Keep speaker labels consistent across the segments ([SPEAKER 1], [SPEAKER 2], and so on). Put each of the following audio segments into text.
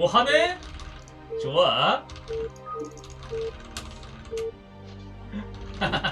[SPEAKER 1] 오 하네? 좋아.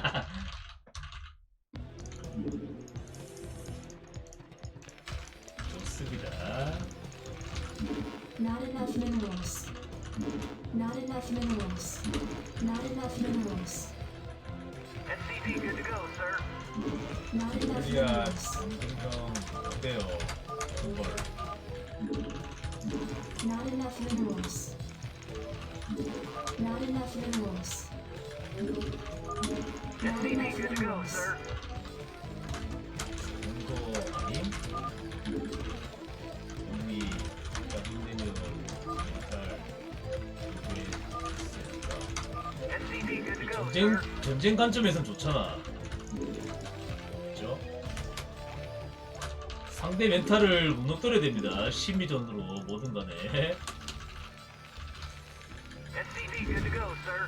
[SPEAKER 1] 전쟁 관점에선 좋잖아. 그렇죠? 상대 멘탈을 무너뜨려야 됩니다. 심리전으로 뭐든 간에.
[SPEAKER 2] SCP good to go, sir.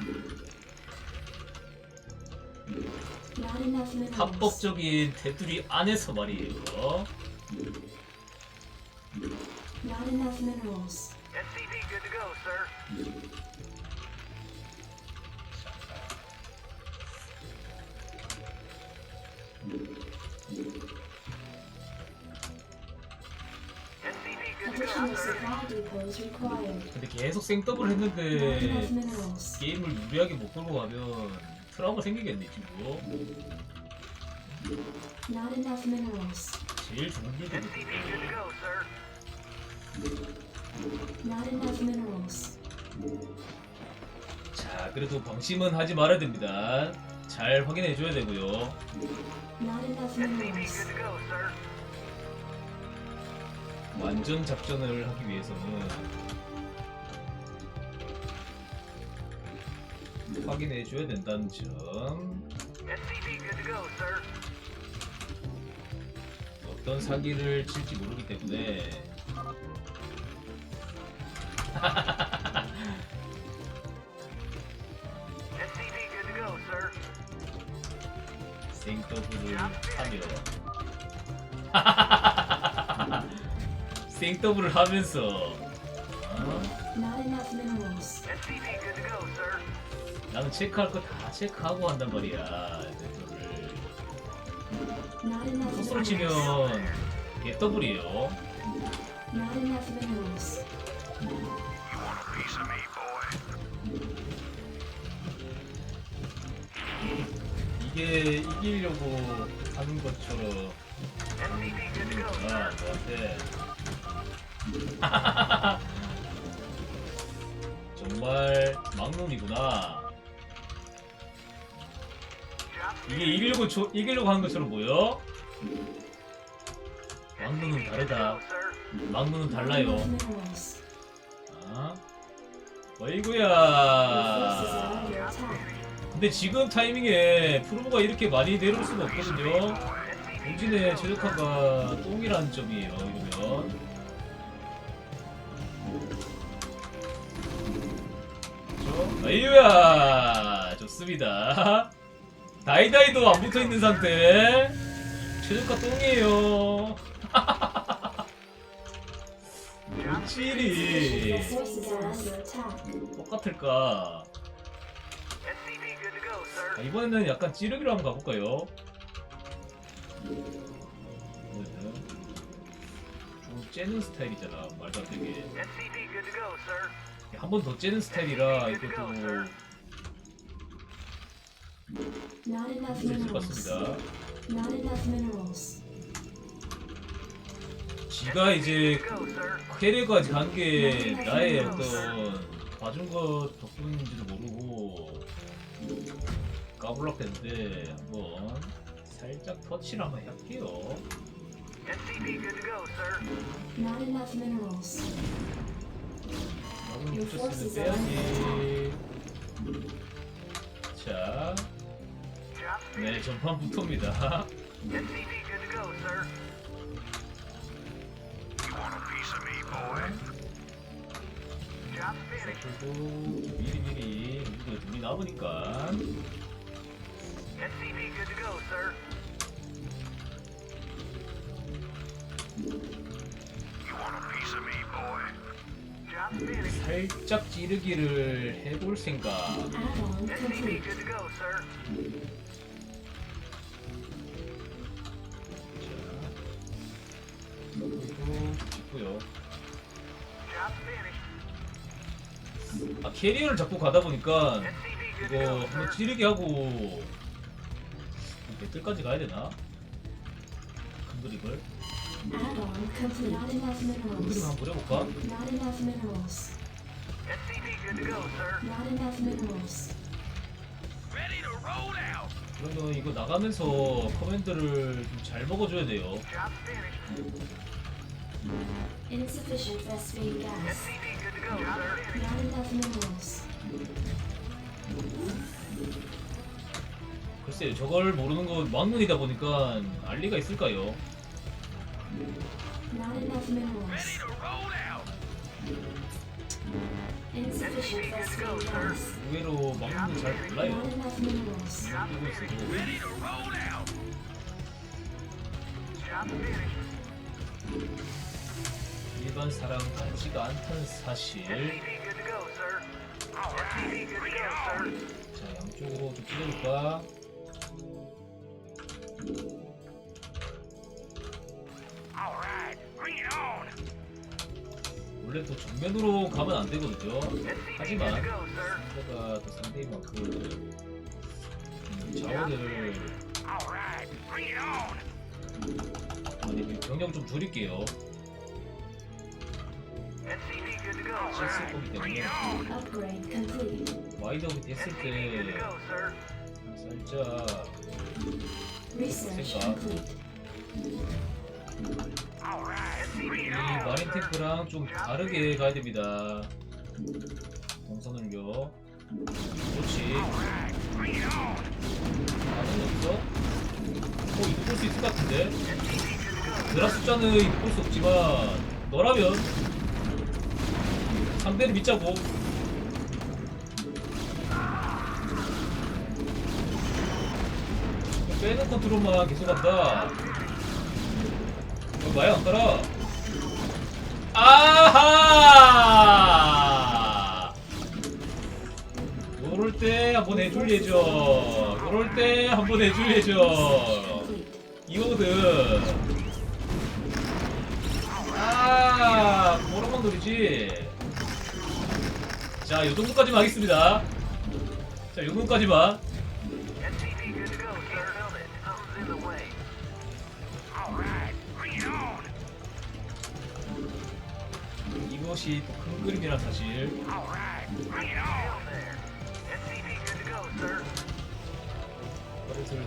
[SPEAKER 3] Not enough minerals.
[SPEAKER 1] 합법적인 테두리 안에서 말이에요.
[SPEAKER 3] Not enough minerals.
[SPEAKER 2] SCP good to go, sir.
[SPEAKER 1] 근데 계속 생더블 했는데. 게임을 유리하게 못 끌고 가면 트라우마 생기겠네
[SPEAKER 3] minerals.
[SPEAKER 1] 제일 좋은
[SPEAKER 3] minerals.
[SPEAKER 1] 자 그래도 방심은 하지 말아야 됩니다. 잘 확인해 줘야 되고요. 완전 작전을 하기 위해서는 확인해 줘야 된다는 점.
[SPEAKER 2] Sir.
[SPEAKER 1] 어떤 사기를 칠지 모르기 때문에
[SPEAKER 2] sir.
[SPEAKER 1] 생더블을 하며 생더블을 하면서 어? 나는 체크할 거 다 체크하고 한단 말이야
[SPEAKER 3] minerals.
[SPEAKER 1] 치면 개더블이에요. 이게 이기려고 하는 것처럼. 아 너한테 정말 막론이구나
[SPEAKER 2] Drop
[SPEAKER 1] 이게 이기려고 조, 이기려고 하는 것처럼 보여? 막론은 다르다
[SPEAKER 3] Not
[SPEAKER 1] 달라요. 아 어이구야. 근데 지금 타이밍에 프로브가 이렇게 많이 내려올 수가 없거든요 공진의 최적화가 똥이라는 점이에요 이러면? 아이유야 좋습니다 다이다이도 안 붙어있는 상태 최적화 똥이에요
[SPEAKER 3] attack.
[SPEAKER 1] 똑같을까
[SPEAKER 2] sir.
[SPEAKER 1] 이번에는 약간 찌르기로 한번 가볼까요? 째는 스타일이잖아 말도 안 되게
[SPEAKER 2] SCP good to go, sir.
[SPEAKER 1] 한번 더 째는 스타일이라 이것도
[SPEAKER 3] Not enough
[SPEAKER 1] 있을 것
[SPEAKER 3] minerals.
[SPEAKER 1] 같습니다. 지가 이제. 캐리어까지 간 게 나의 어떤 봐준 것 덕분인지도 모르고 까불락했는데 한번 살짝 터치를 한번 할게요
[SPEAKER 2] SCP good to go, sir.
[SPEAKER 3] Not enough minerals.
[SPEAKER 1] 나는 붙였으면 빼야지 자
[SPEAKER 2] Drop
[SPEAKER 1] 네, 전판부터입니다.
[SPEAKER 2] SCP good to go, sir. Drop finished.
[SPEAKER 1] 그리고 미리 미리 우리도 눈이 남으니까
[SPEAKER 2] SCP good to go, sir.
[SPEAKER 1] 살짝 찌르기를 해볼 생각.
[SPEAKER 2] Finished.
[SPEAKER 1] 아 캐리어를 잡고 가다 보니까 이거 한번. 찌르기 하고 배틀까지 가야 되나? 큰 그림을
[SPEAKER 3] Minerals.
[SPEAKER 1] 한번
[SPEAKER 3] minerals.
[SPEAKER 2] SCV good to go, sir. Ready to roll out.
[SPEAKER 1] 그러면 이거 나가면서 커맨드를 좀 잘 먹어줘야 돼요.
[SPEAKER 2] Job's finished.
[SPEAKER 3] Insufficient phosphate gas.
[SPEAKER 2] SCV good to go, sir.
[SPEAKER 3] Not enough minerals.
[SPEAKER 1] 글쎄요, 저걸 모르는 건 막문이다 보니까 알리가 있을까요?
[SPEAKER 3] Not enough minerals.
[SPEAKER 2] to roll out.
[SPEAKER 3] Insufficient phosphate gas.
[SPEAKER 1] 의외로 막문은 잘
[SPEAKER 3] Not
[SPEAKER 1] 몰라요.
[SPEAKER 3] enough minerals.
[SPEAKER 1] 뛰고 있어도
[SPEAKER 2] to roll out. Job's finished.
[SPEAKER 1] 일반 사람 같지가 않다는 사실.
[SPEAKER 2] SCV good to go, sir. SCV good to go, sir.
[SPEAKER 1] 자, 양쪽으로 좀 찢어볼까? 원래 또 정면으로 가면 안 되거든요. 하지만. 상대가 또 상대만큼 음, 자원을. 아니 병력 좀 줄일게요. 실수. 거기 때문에. 와이드업이 됐을 때. 살짝 Think, 마린
[SPEAKER 2] sir.
[SPEAKER 1] 탱크랑 좀 다르게 가야 됩니다. 그렇지.
[SPEAKER 2] Bring it on.
[SPEAKER 1] 반응이 없어? 어 이거 볼수 있을 것 같은데?
[SPEAKER 2] SCV good to go.
[SPEAKER 1] 드라 숫자는 볼수 없지만 너라면 상대를 믿자고 빼는 컨트롤만 계속한다 어, 마야 안 따라 아하 요럴 때 한번 해줄 예정 요럴 때 한번 해줄 예정. 이거거든. 아, 뭐라고 노리지? 자, 요 정도까지만 하겠습니다. 자, 요 정도까지만. 것이 또 큰 그림이란 사실. 버릇을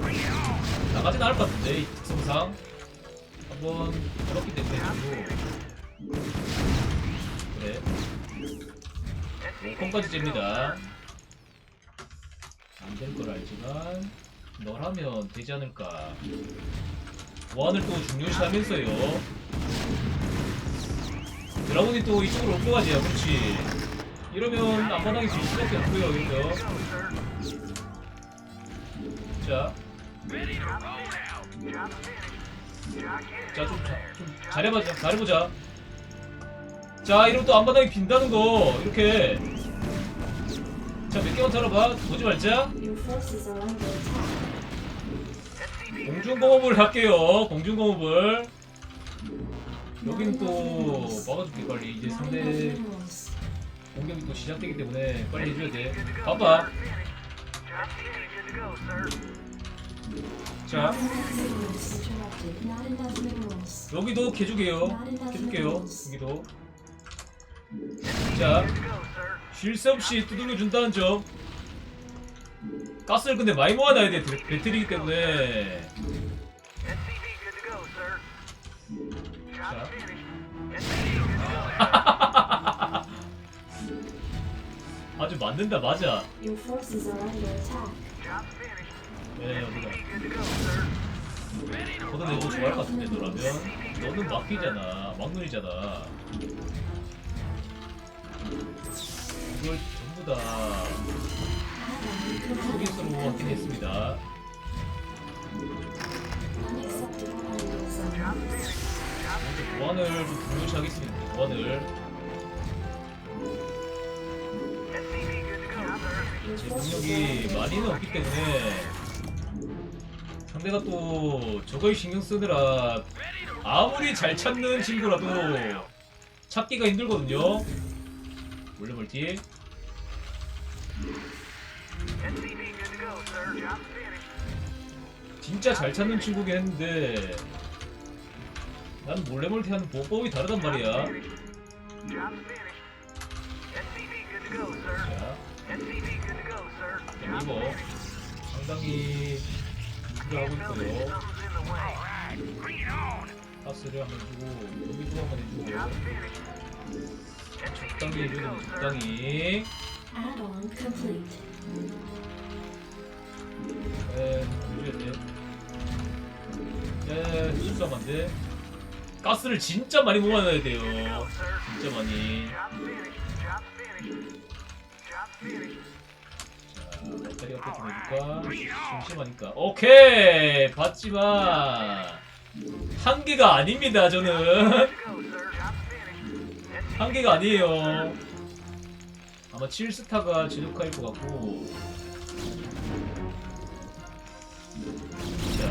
[SPEAKER 2] bring it on.
[SPEAKER 1] 나가진 않을 것 같은데, 이 특성상. 한번 해봤기 때문에 저도. 그래. 5컴까지 잽니다. 안 될 걸 알지만 너라면 되지 않을까. 보안을 또 중요시하면서요. 드라곤이 또 이쪽으로 올 거가지야, 그렇지. 이러면 이러면. 자,
[SPEAKER 2] Ready to roll out. Job finished. Job finished.
[SPEAKER 1] 자, 좀, 자, 좀 잘해보자, 잘해보자. 자, 이러면 또 앞마당이 빈다는 거, 이렇게. 자, 몇 개만 털어봐. 보지 말자. 공중공업을 할게요. 공중공업을. 여기는 또 막아줄게 빨리. 이제 상대. 공격이 또 시작되기 때문에 빨리 해줘야 돼.
[SPEAKER 2] sir.
[SPEAKER 1] 자. 여기도 개죽이에요. 개줄게요. 여기도. 자. 쉴 새 없이 두들겨 준다는 점. 가스를 근데 많이 모아놔야 돼. 배- 배틀이기 때문에. 자. 아주 맞는다, 맞아.
[SPEAKER 3] Your forces are under attack.
[SPEAKER 2] Job finished.
[SPEAKER 1] 네,
[SPEAKER 2] go, sir.
[SPEAKER 1] 걷어내고 좋아할 것 같은데 너라면 너는 막히잖아 막눈이잖아 이걸 전부 다
[SPEAKER 3] complete.
[SPEAKER 1] 확인했습니다. 먼저 보안을 좀 중요시하겠습니다. 보안을 제 능력이 많이는. 없기 때문에 상대가 또 저거에 신경 쓰느라 아무리 잘 찾는 친구라도 찾기가 힘들거든요.
[SPEAKER 2] Job finished.
[SPEAKER 1] 진짜 잘 찾는 친구긴 했는데 난 몰래 멀티하는 보법이 다르단 말이야. 자, 이거. 상당히. 있고요.
[SPEAKER 2] It on.
[SPEAKER 1] 가스를 한번 주고 여기도 한번 해주고 적당히 해줘야 돼. 적당히. 에 해줘야 안돼 가스를 진짜 많이 모아놔야 돼요. 진짜 많이 배터리 어떻게 좀 해줄까 심심하니까 오케이 봤지만 한계가 아닙니다 저는 한계가 아니에요. 아마 7스타가 지독할 것 같고. 자.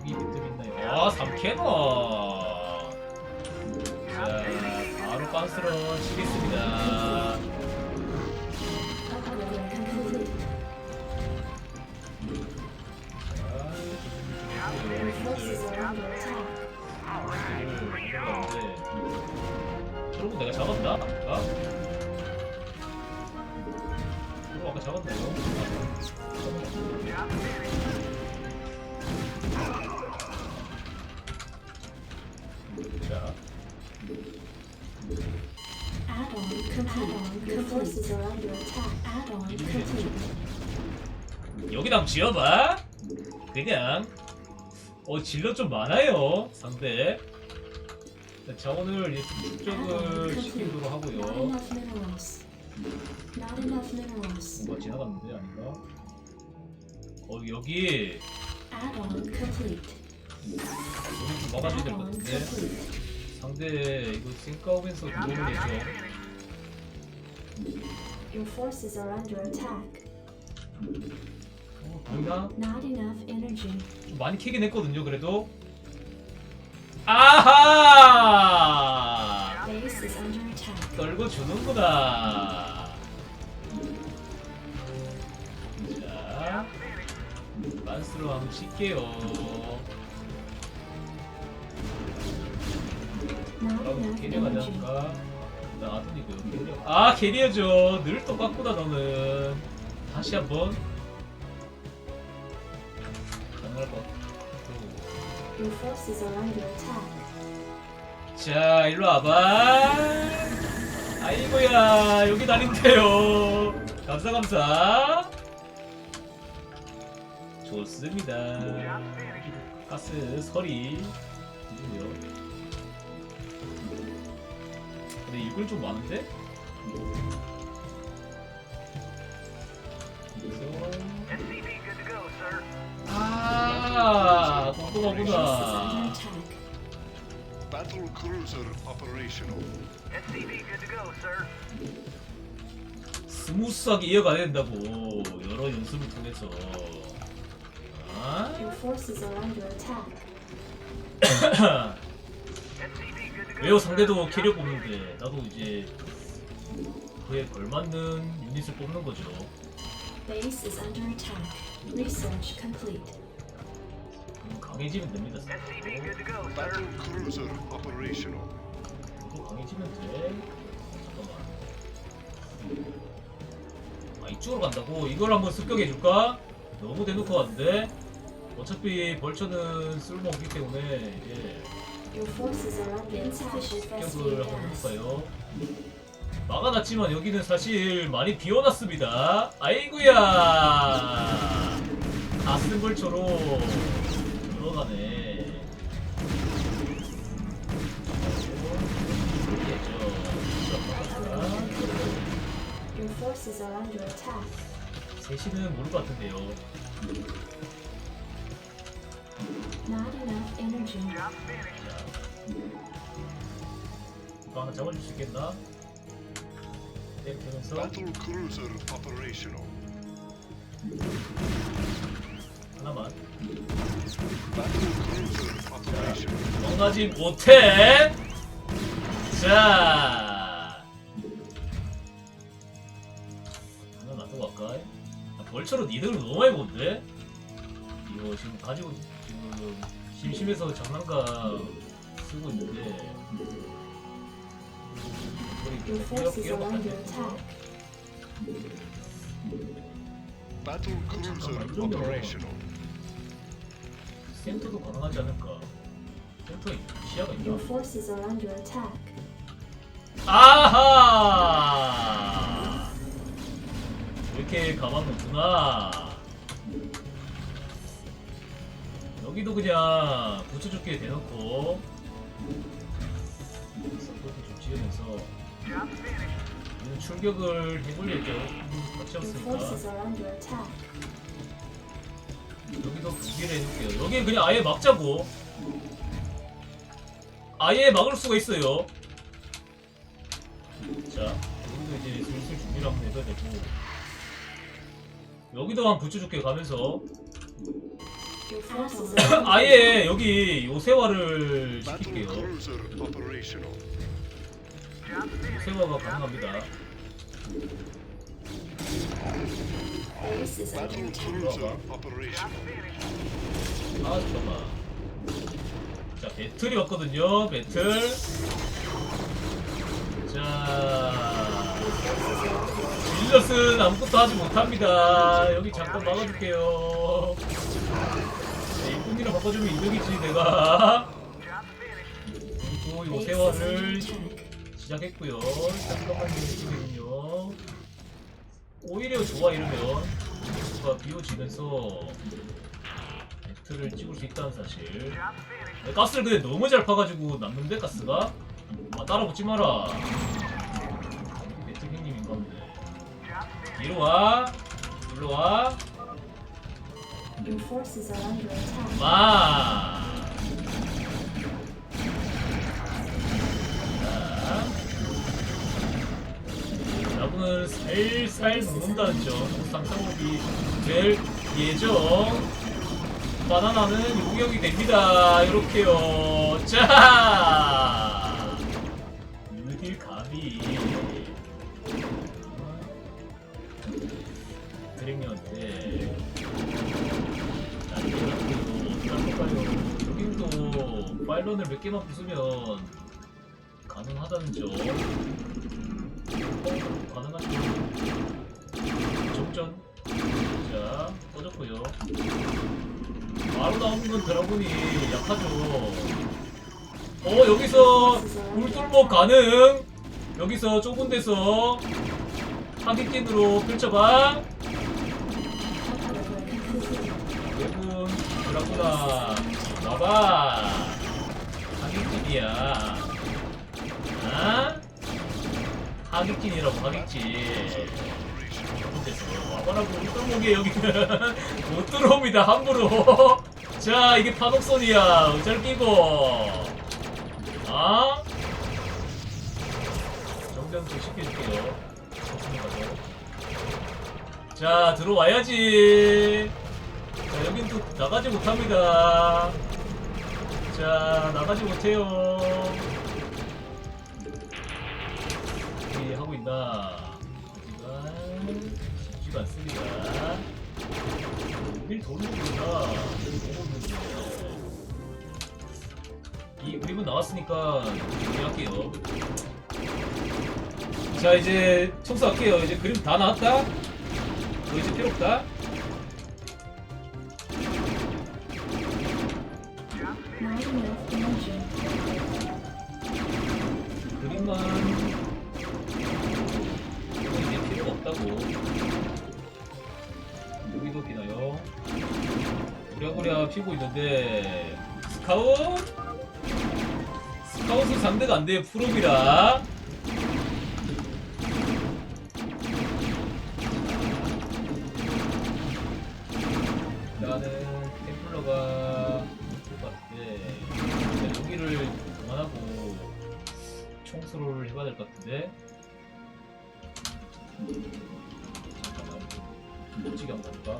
[SPEAKER 1] 여기 밑에 있나요? 아 3캐논. 자 바로 빤스러 치겠습니다 한번 지어봐 그냥 어 질러 좀 많아요 상대 자, 자원을 축적을 시키도록 하고요. 뭔가 지나갔는데 아닌가? 어 여기. 여기 좀 막아줘야 될 것 같은데. 상대 이거 들어오면 되죠
[SPEAKER 2] finished.
[SPEAKER 3] Your forces are under attack.
[SPEAKER 1] 어, 보이나?
[SPEAKER 3] Not enough energy.
[SPEAKER 1] 좀 많이 캐긴 했거든요 그래도 아하
[SPEAKER 3] Base is under attack.
[SPEAKER 1] 떨고 주는구나 자 만스로 한번 칠게요
[SPEAKER 3] Not
[SPEAKER 1] 그럼
[SPEAKER 3] enough
[SPEAKER 1] 캐리어
[SPEAKER 3] energy.
[SPEAKER 1] 가져갈까? 나 아둔이고요 캐리어 아 캐리어죠 늘 똑같구나 너는 다시 한번 것 같고
[SPEAKER 3] Your forces are under attack.
[SPEAKER 1] 자 일로 와봐 아이고야 여기 다닌대요 감사 감사 좋습니다. 가스 서리 근데 이걸 좀 많은데? 그래서 아
[SPEAKER 3] under
[SPEAKER 1] 꼼꼼하구나
[SPEAKER 3] attack.
[SPEAKER 4] Battle cruiser operational.
[SPEAKER 2] SCV good to go, sir.
[SPEAKER 1] 스무스하게 이어가야 된다고 여러 연습을 통해서 아?
[SPEAKER 3] Your forces are under attack.
[SPEAKER 2] SCV good to go.
[SPEAKER 1] 왜요
[SPEAKER 2] sir.
[SPEAKER 1] 상대도 캐리어. 뽑는데 나도 이제 그에 걸맞는 유닛을 뽑는 거죠
[SPEAKER 3] Base is under attack. Research complete.
[SPEAKER 1] 강해지면 됩니다
[SPEAKER 2] SCV good to go, sir.
[SPEAKER 4] Battle cruiser operational.
[SPEAKER 1] 또 강해지면 돼 잠깐만 아 이쪽으로 간다고? 이걸 한번 습격해 줄까? 너무 대놓고 왔는데 어차피 벌처는 쓸모 없기 때문에 이제
[SPEAKER 3] Your forces are under insufficient
[SPEAKER 1] 습격을 한번. 해볼까요? 막아놨지만 여기는 사실 많이 비워놨습니다 아이구야 가슴벌처럼 들어가네.
[SPEAKER 3] Your forces are under attack.
[SPEAKER 1] 셋이는 모를 것 같은데요.
[SPEAKER 3] Not enough energy.
[SPEAKER 2] Job finished.
[SPEAKER 1] 이거 하나 잡아줄 수 있겠나? 네, 되면서
[SPEAKER 4] Battle cruiser operational.
[SPEAKER 1] 하나만. 넘어가지 못해. 자, 하나 놔두고 갈까? 아, 벌처로 니들을 너무 많이 본데? 이거 지금 가지고 지금 심심해서 장난감 쓰고 있는데.
[SPEAKER 3] Your forces are under attack.
[SPEAKER 4] Battle cruiser operational.
[SPEAKER 1] 센터도 가능하지 않을까? 센터에 시야가 있나?
[SPEAKER 3] Your forces are under attack.
[SPEAKER 1] 아하! 이렇게 가만 놓구나. 여기도 그냥 붙여줄게 대놓고 서포트 좀 지으면서 출격을 예정 같이
[SPEAKER 3] Your
[SPEAKER 1] 없으니까
[SPEAKER 3] forces are under attack.
[SPEAKER 1] 여기도 분기를 해줄게요. 여기 그냥 아예 막자고. 아예 막을 수가 있어요. 자, 여기도 이제 슬슬 준비를 한번 해줘야 되고. 여기도 한 붙여줄게 가면서. 아예 여기 요새화를 시킬게요. 요새화가 가능합니다. 아, 잠깐만. 자, 배틀이 왔거든요. 배틀. 자. 빌럿은 아무것도 하지 못합니다. 여기 잠깐 막아줄게요. 네, 일꾼이랑 바꿔주면 이득이지, 내가. 그리고 요새화를. 시작했고요. 잠깐만요, 지금은요. 오히려 좋아, 이러면. 수가 비워지면서 배틀을 찍을 수 있다는 사실. 네, 가스를 근데 너무 잘 파가지고 남는데 가스가? 아 따라 붙지 마라. 배틀 형님인가 보네. 뒤로 와. 일로 와. 마. 여러분은 살살 녹는다는 점, 상상호흡이 될 예정. 바나나는 요격이 됩니다. 이렇게요. 자. 느딜 가비. 할까요? 여긴도 파일런을 몇 개만 부수면 가능하다는 점. 어, 가능하죠. 정전. 자, 꺼졌고요. 바로 나오는 건 드라군이 약하죠. 어, 여기서 울돌목 가능. 여기서 좁은 데서 하객진으로 펼쳐봐. 외군 드라구나 와봐. 하객진이야. 아? 하객진. 좁은 데서 와봐라고 울돌목에 여기는 못 들어옵니다 함부로. 자 이게 파독선이야. 의자를 끼고. 아? 정전 좀 시켜줄게요. 자, 들어와야지. 자, 여긴 또 나가지 못합니다. 자, 나가지 못해요. 있나? 여기가 쉽지가 않습니다. 여길 도는구나. 이 그림은 나왔으니까 정리할게요. 자 이제 청소할게요. 이제 그림 다 나왔다. 뭐 이제 필요 없다. 피고 있는데 스카웃? 스카웃은 상대가 안돼 프로비라. 나는 템플러가 될것 같은데 여기를 그만하고 청소를 해봐야 될 것 같은데. 잠깐만. 멋지게 한번 볼까?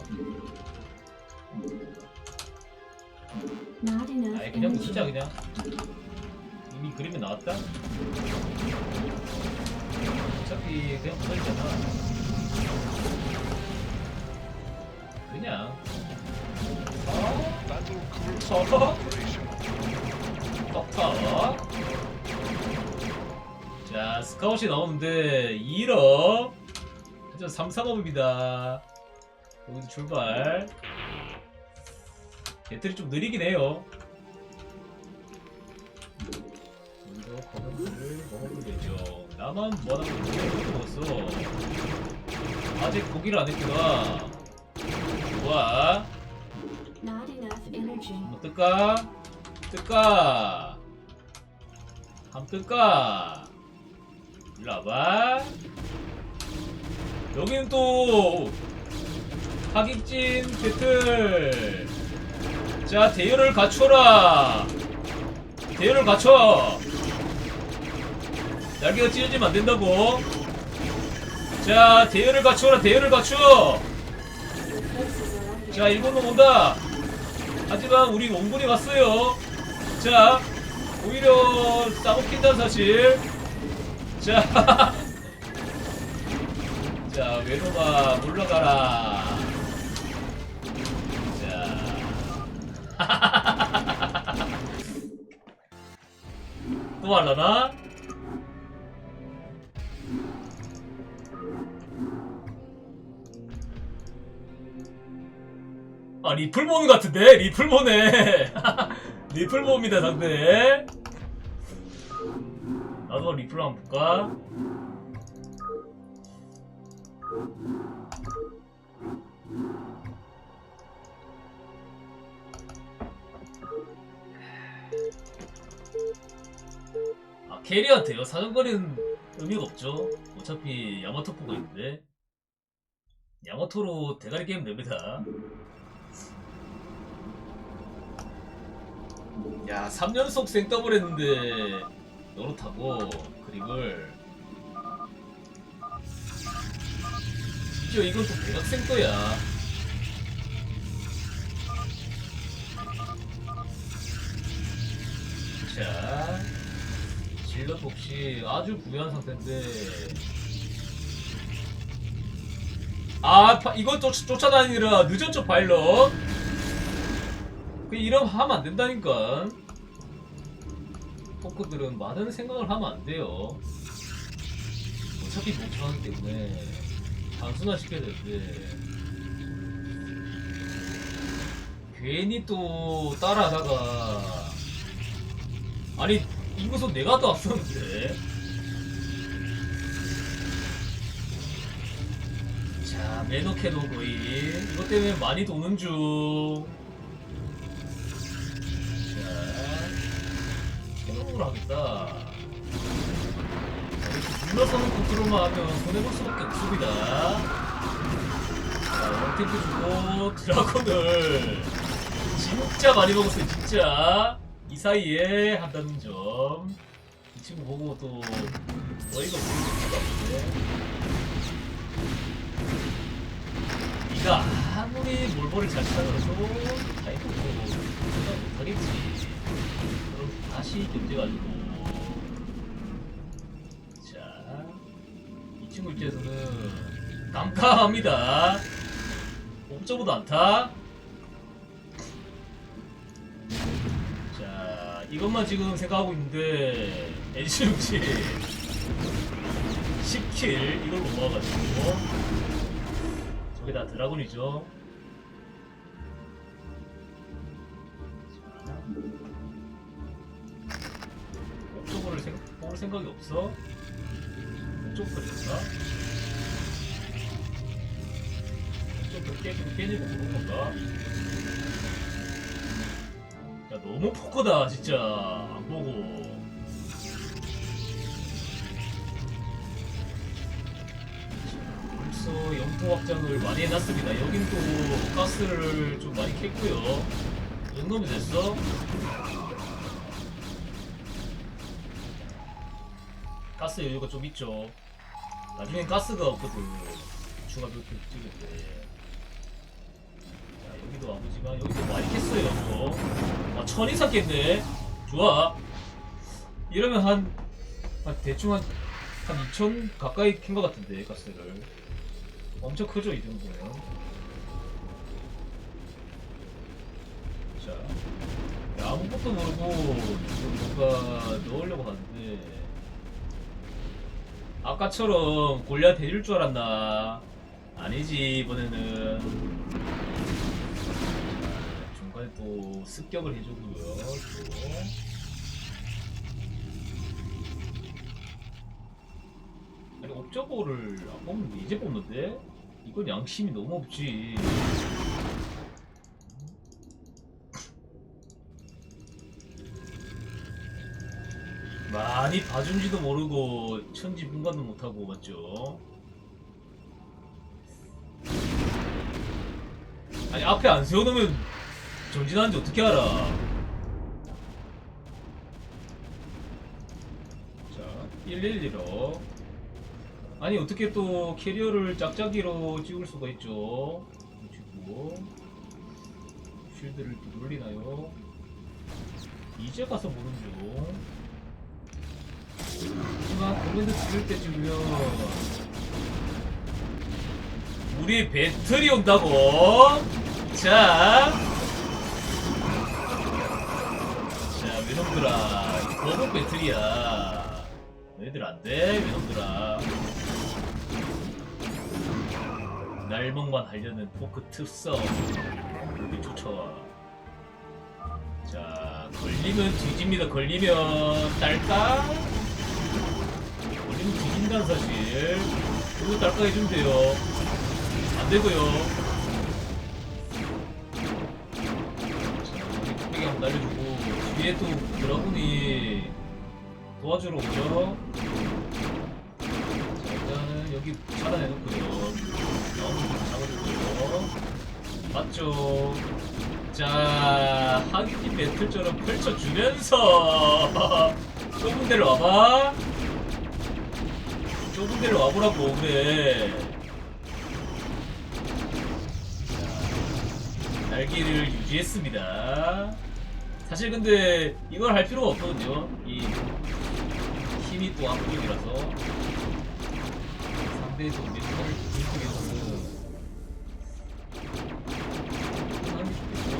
[SPEAKER 1] 아예 그냥. 진짜 그냥 이미 그림이 나왔다? 어차피 그냥 부서지잖아 그냥 어? 어? 꺾어 자 스카웃이 나오는데 2러 현재 3, 3업입니다 여기도 출발 배틀이 좀 느리긴 해요 여기도 검은불을 먹어보면 되죠 나만 뭐하는 고기를 먹었어 아직 고기를 안 했구나 좋아. 한번 뜰까? 뜰까? 한번 뜰까? 일로 와봐. 여기는 또 하객진 배틀. 자 대열을 갖춰라. 대열을 갖춰. 날개가 찢어지면 안 된다고. 자 대열을 갖춰라. 대열을 갖춰. 자 일본 놈 온다 하지만 우리 원군이 왔어요 자 오히려 싸먹힌다는 사실 자, 자 외노마 물러가라 또 할라나? 아 리플몬 같은데? 리플몬에 리플몬입니다 상대 나도 리플 한번 볼까? 캐리한테요? 사정거리는 의미가 없죠. 어차피 야마토포가 있는데. 야마토로 대가리 게임 됩니다. 야 3연속 생더블 했는데 노릇하고 그림을. 심지어 이건 또 대각생 거야. 자 질럿 혹시 아주 부유한 상태인데 아 파- 이거 쫓, 쫓아다니느라 늦었죠 파일럿 그 이러면 하면 안 된다니까. 포크들은 많은 생각을 하면 안 돼요. 어차피 못하기 때문에 단순화 시켜야 되는데 괜히 또 따라하다가 아니 이곳은 내가 더 앞섰는데 자 매너캐도 거의 이것 때문에 많이 도는 중 자, 캐논으로 하겠다. 눌러서는 컨트롤만 하면 보내볼 수밖에 없습니다. 자, 원템프 주고 드라곤을 진짜 많이 먹었어요, 진짜. 이 사이에 한다는 점. 이 친구 보고 또 어이가 없는 것 같은데. 네가 아무리 몰골을 잘 찾아도 타이틀 생각 못하겠지. 그럼 다시 견제가지고 자, 이 친구 입장에서는 깜깜합니다. 옵저보도 않다. 이것만 지금 생각하고 있는데 NC용지 10킬 이걸 못 모아가지고 저게 다 드라곤이죠. 자, 옥저버를 생, 뽑을 생각이 없어? 옥저버 걸렸나? 옥저버 깨지고 깨지고 그런 건가? 야 너무 포커다 진짜. 안 보고 벌써 영토 확장을 많이 해놨습니다. 여긴 또 가스를 좀 많이 캤고요. 이 정도면 됐어? 가스 여유가 좀 있죠. 나중엔 가스가 없거든. 추가 몇 찍을 때 자, 여기도 아버지가 여기도 많이 캤어요 또. 아, 천 이상 깼네 좋아. 이러면 한, 한 대충 한, 한 2천 가까이 캔것 같은데 가스를. 엄청 크죠 이 정도면. 자 야, 아무것도 모르고 지금 뭔가 넣으려고 하는데. 아까처럼 골리앗 해줄 줄 알았나? 아니지 이번에는 또 습격을 해주고요 또. 아니 옵저버를 안 뽑는데 이제 뽑는데? 이건 양심이 너무 없지 많이 봐준지도 모르고 천지 분간도 못하고 맞죠? 아니 앞에 안 세워놓으면 전진하는지 어떻게 알아? 자 111로. 아니 어떻게 또 캐리어를 짝짝이로 찍을 수가 있죠? 그리고 쉴드를 또 돌리나요? 이제 가서 중. 하지만 코멘트 찍을 때 찍으면 우리 배틀이 온다고? 자 외놈들아 거북 배틀이야. 너희들 안돼 외놈들아. 날먹만 하려는 포크 특성. 여기 쫓아와. 자 걸리면 뒤집니다 걸리면. 딸까? 걸리면 뒤진다는 사실. 이거 딸까 해주면 돼요. 안되고요 뒤에 또 드라군이 도와주러 오죠 자 일단은 여기 차단해놓고요. 나오는 거 잡아주고요. 맞죠? 자 하기팀 배틀처럼 펼쳐주면서 좁은 데로 와봐. 좁은 데로 와보라고 그래. 자, 날개를 유지했습니다 사실 근데 이걸 할 필요가 없거든요 이 힘이 또 압도적이라서 상대의 좀 멘탈을 분석해서 하는 게 좋겠죠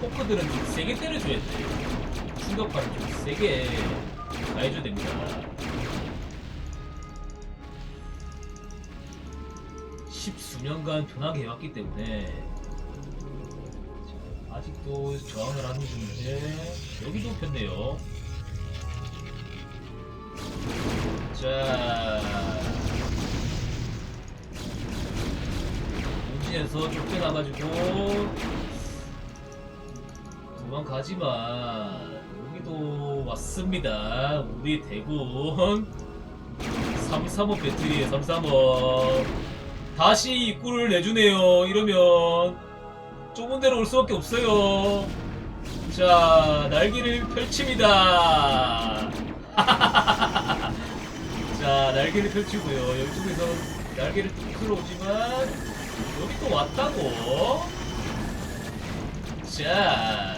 [SPEAKER 1] 포크들은 좀 세게 때려줘야 돼. 충격파를 좀 세게 가해줘야 됩니다. 십수년간 변하게 해왔기 때문에 자, 아직도 저항을 하는 중인데 여기도 폈네요. 자 본진에서 쫓겨나가지고 도망가지만 여기도 왔습니다. 우리 대군 335 배틀이에요. 335 다시 입구를 내주네요. 이러면 좁은 데로 올 수밖에 없어요. 자 날개를 펼칩니다. 자 날개를 펼치고요. 이쪽에서 날개를 뚝 들어오지만 여기 또 왔다고. 자.